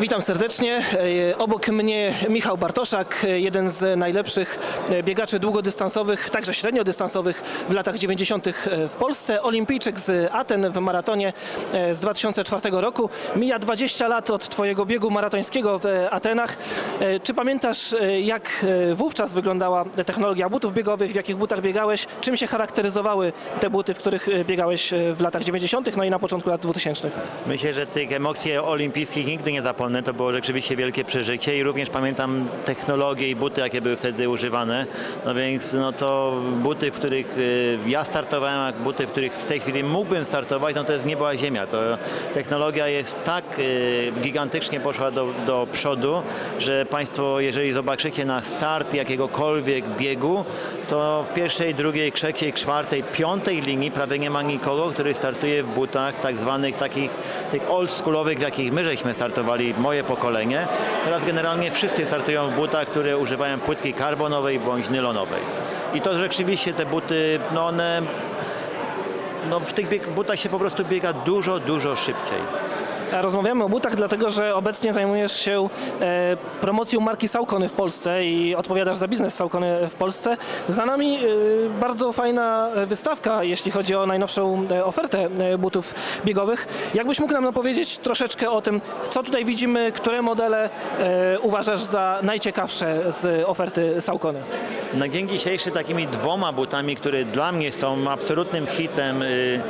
Witam serdecznie. E, Obok mnie Michał Bartoszak, e, jeden z najlepszych e, biegaczy długodystansowych, także średniodystansowych w latach 90. w Polsce. Olimpijczyk z Aten w maratonie z 2004 roku. Mija 20 lat od Twojego biegu maratońskiego w Atenach. Czy pamiętasz, jak wówczas wyglądała technologia butów biegowych, w jakich butach biegałeś? Czym się charakteryzowały te buty, w których biegałeś w latach 90., no i na początku lat 2000? Myślę, że tych emocji olimpijskich nigdy nie zapomnę. To było rzeczywiście wielkie przeżycie i również pamiętam technologie i buty, jakie były wtedy używane. No więc no to buty, w których y, ja startowałem, a buty, w których w tej chwili mógłbym startować, no to jest niebo a ziemia. To technologia jest tak y, gigantycznie poszła do, do przodu, że Państwo, jeżeli zobaczycie na start jakiegokolwiek biegu, to w pierwszej, drugiej, trzeciej, czwartej, piątej linii prawie nie ma nikogo, który startuje w butach tak zwanych takich tych oldschoolowych, w jakich my żeśmy startowali, moje pokolenie. Teraz generalnie wszyscy startują w butach, które używają płytki karbonowej bądź nylonowej. I to rzeczywiście te buty, no one, no w tych butach się po prostu biega dużo, dużo szybciej. Rozmawiamy o butach, dlatego że obecnie zajmujesz się e, promocją marki Saucony w Polsce i odpowiadasz za biznes Saucony w Polsce. Za nami e, bardzo fajna wystawka, jeśli chodzi o najnowszą e, ofertę butów biegowych. Jakbyś mógł nam powiedzieć troszeczkę o tym, co tutaj widzimy, które modele uważasz za najciekawsze z oferty Saucony? Na dzień dzisiejszy takimi dwoma butami, które dla mnie są absolutnym hitem, y,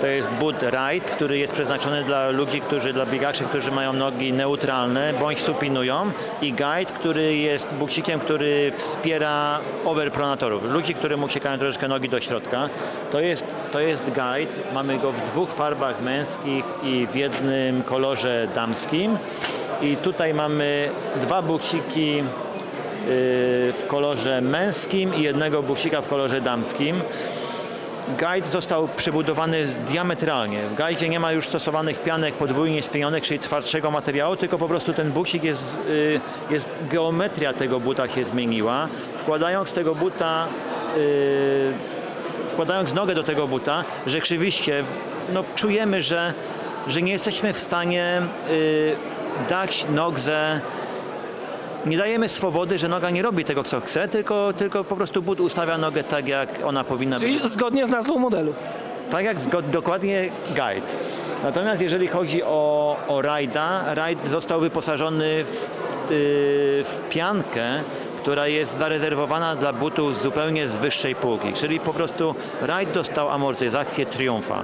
to jest but Ride, który jest przeznaczony dla ludzi, którzy, dla biegaczy, którzy mają nogi neutralne bądź supinują i Guide, który jest bucikiem, który wspiera overpronatorów, ludzi, którym uciekają troszeczkę nogi do środka. To jest, to jest Guide, mamy go w dwóch farbach męskich i w jednym kolorze damskim. I tutaj mamy dwa buciki w kolorze męskim i jednego buksika w kolorze damskim. Guide został przebudowany diametralnie. W gajdzie nie ma już stosowanych pianek podwójnie spienionych, czyli twardszego materiału, tylko po prostu ten buksik jest, y, jest geometria tego buta się zmieniła. Wkładając tego buta y, wkładając nogę do tego buta, rzeczywiście no, czujemy, że, że nie jesteśmy w stanie y, dać nogze nie dajemy swobody, że noga nie robi tego, co chce, tylko, tylko po prostu but ustawia nogę tak, jak ona powinna być. Czyli zgodnie z nazwą modelu. Tak jak zgo- dokładnie guide. Natomiast jeżeli chodzi o, o rajda, rajd został wyposażony w, yy, w piankę, która jest zarezerwowana dla butów zupełnie z wyższej półki, czyli po prostu rajd dostał amortyzację Triumfa.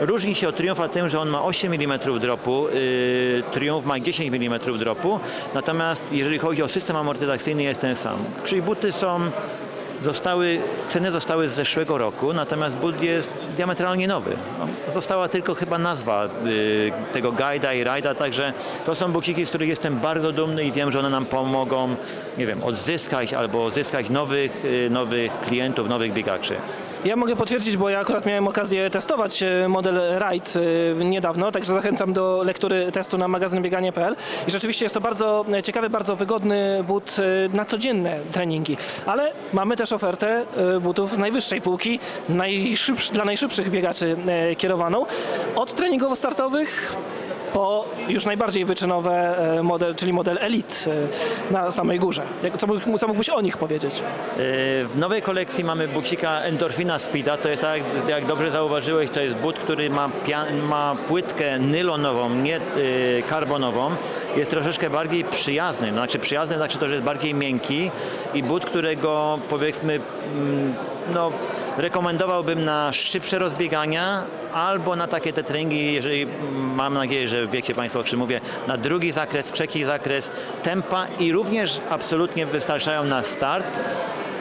Różni się od Triumfa tym, że on ma 8 mm dropu, yy, Triumph ma 10 mm dropu, natomiast jeżeli chodzi o system amortyzacyjny jest ten sam. Czyli buty są zostały, ceny zostały z zeszłego roku, natomiast but jest diametralnie nowy. No, Została tylko chyba nazwa y, tego guida i rajda, także to są buciki, z których jestem bardzo dumny i wiem, że one nam pomogą, nie wiem, odzyskać albo zyskać nowych, y, nowych klientów, nowych biegaczy. Ja mogę potwierdzić, bo ja akurat miałem okazję testować e, model Ride e, niedawno, także zachęcam do lektury testu na magazynbieganie.pl i rzeczywiście jest to bardzo e, ciekawy, bardzo wygodny but na codzienne treningi, ale mamy też ofertę butów z najwyższej półki, najszybsz, dla najszybszych biegaczy kierowaną, od treningowo-startowych po już najbardziej wyczynowe e, model, czyli model Elite e, na samej górze. Co, mógł- co mógłbyś o nich powiedzieć? Y, W nowej kolekcji mamy bucika Endorfina Speeda. To jest tak, jak- dobrze zauważyłeś, to jest but, który ma, ma płytkę nylonową, nie karbonową. Jest troszeczkę bardziej przyjazny. Znaczy przyjazny znaczy to, że jest bardziej miękki i but, którego powiedzmy mm, no, rekomendowałbym na szybsze rozbiegania albo na takie te treningi, jeżeli mam nadzieję, że wiecie Państwo, o czym mówię, na drugi zakres, trzeci zakres tempa i również absolutnie wystarczają na start.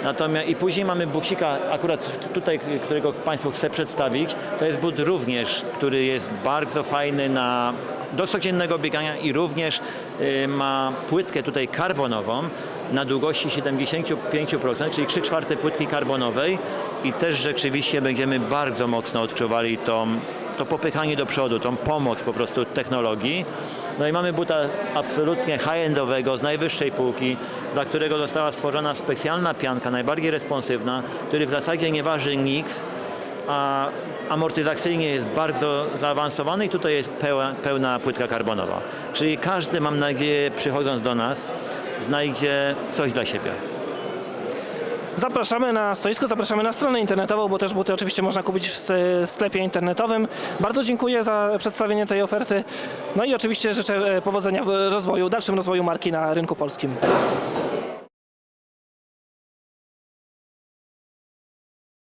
Natomiast i później mamy buksika, akurat tutaj, którego Państwu chcę przedstawić. To jest but również, który jest bardzo fajny na do codziennego biegania i również y, ma płytkę tutaj karbonową na długości 75%, czyli 3 czwarte płytki karbonowej i też rzeczywiście będziemy bardzo mocno odczuwali tą, to popychanie do przodu, tą pomoc po prostu technologii. No i mamy buta absolutnie high-endowego, z najwyższej półki, dla którego została stworzona specjalna pianka, najbardziej responsywna, który w zasadzie nie waży nic a amortyzacyjnie jest bardzo zaawansowany i tutaj jest pełna, pełna płytka karbonowa. Czyli każdy, mam nadzieję, przychodząc do nas, znajdzie coś dla siebie. Zapraszamy na stoisko, zapraszamy na stronę internetową, bo też buty oczywiście można kupić w sklepie internetowym. Bardzo dziękuję za przedstawienie tej oferty. No i oczywiście życzę e, powodzenia w rozwoju, dalszym rozwoju marki na rynku polskim.